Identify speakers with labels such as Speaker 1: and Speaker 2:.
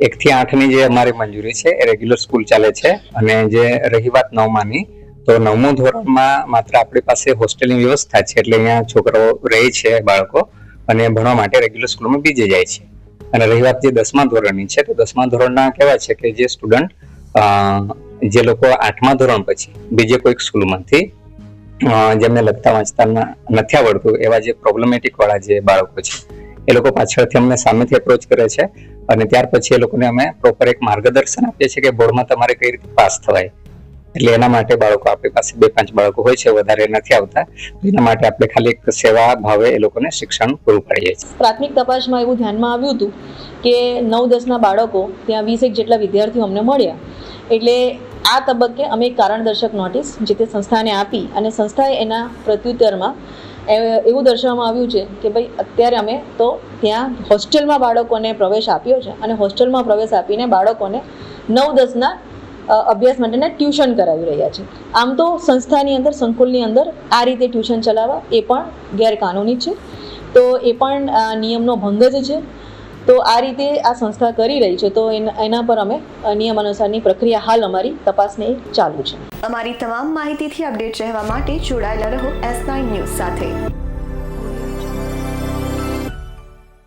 Speaker 1: એકથી આઠની જે અમારી મંજૂરી છે, એ રેગ્યુલર સ્કૂલ ચાલે છે. અને જે રહી વાત નવમાની, તો નવમું ધોરણમાં માત્ર આપણી પાસે હોસ્ટેલની વ્યવસ્થા છે, એટલે અહીંયા છોકરાઓ રહે છે, બાળકો, અને ભણવા માટે રેગ્યુલર સ્કૂલમાં બીજે જાય છે. અને રહી વાત જે દસમા ધોરણની છે, તો દસમા ધોરણના કેવા છે કે જે સ્ટુડન્ટ જે લોકો આઠમા ધોરણ પછી બીજે કોઈક સ્કૂલમાંથી જેમને લખતા વાંચતા નથી આવડતું એવા જે પ્રોબ્લેમેટિક વાળા જે બાળકો છે, એ લોકો પાછળથી અમને સામેથી એપ્રોચ કરે છે. અને ત્યાર પછી એ લોકોને અમે પ્રોપર એક માર્ગદર્શન આપીએ છીએ કે બોર્ડમાં તમારે કઈ રીતે પાસ થવાય. એટલે એના માટે બાળકો આપણી પાસે બે પાંચ બાળકો હોય છે, વધારે નથી આવતા. એના માટે આપણે ખાલી એક સેવા ભાવે એ લોકોને શિક્ષણ પૂરું પાડીએ છીએ.
Speaker 2: પ્રાથમિક તપાસમાં એવું ધ્યાનમાં આવ્યું હતું કે નવ, દસના બાળકો ત્યાં વીસેક જેટલા વિદ્યાર્થીઓ અમને મળ્યા. એટલે આ તબક્કે અમે એક કારણદર્શક નોટિસ જે તે સંસ્થાને આપી અને સંસ્થાએ એના પ્રત્યુત્તરમાં એવું દર્શાવવામાં આવ્યું છે કે ભાઈ, અત્યારે અમે તો ત્યાં હોસ્ટેલમાં બાળકોને પ્રવેશ આપ્યો છે અને હોસ્ટેલમાં પ્રવેશ આપીને બાળકોને નવ દસના અભ્યાસ માટેના ટ્યુશન કરાવી રહ્યા છે. આમ તો સંસ્થાની અંદર, સંકુલની અંદર આ રીતે ટ્યુશન ચલાવવા એ પણ ગેરકાનૂની છે. તો એ પણ નિયમનો ભંગ જ છે. તો આ રીતે આ સંસ્થા કરી રહી છે. તો એના પર અમે નિયમ અનુસારની પ્રક્રિયા હાલ અમારી તપાસને ચાલુ છે.
Speaker 3: અમારી તમામ માહિતીથી અપડેટ રહેવા માટે જોડાયેલા રહો એસ નાઇન ન્યૂઝ સાથે.